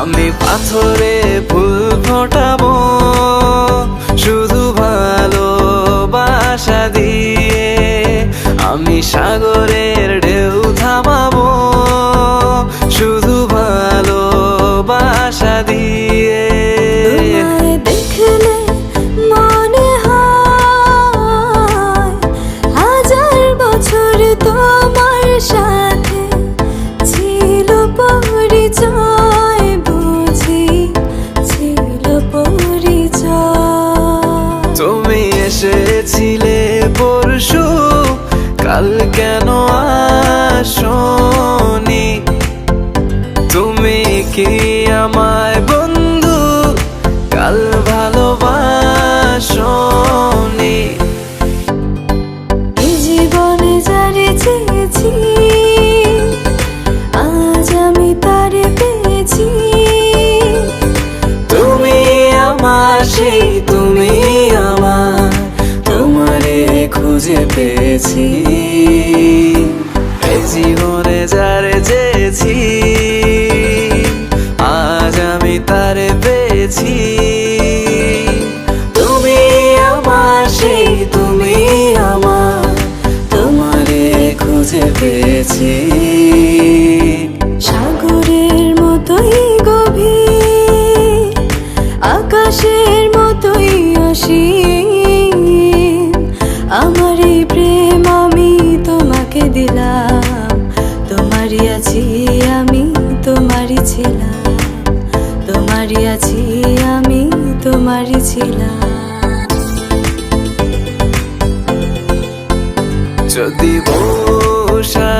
পাথরে ফুল ফোটাবো শুধু ভালোবাসা দিয়ে আমি সাগরের ঢেউ থামাবো। শুধু ভালোবাসা দিয়ে মনে হয় হাজার বছর তোমার কাল কেন আসনি? তুমি কি আমায় বন্ধু? কাল ভালোবাসনি। এই জীবনে যারে চেয়েছি আজ আমি তারে পেয়েছি। তুমি আমার সেই তুমি আমার তোমারে খুঁজে পেয়েছি। পেয়েছি। সাগরের মতোই গভীর আকাশের মতোই অসীম। আমার এই প্রেম আমি তোমাকে দিলাম তোমারই আছি আমি তোমারই ছিলাম তোমারই আছি আমি তোমারই ছিলাম। যদি বসা 山。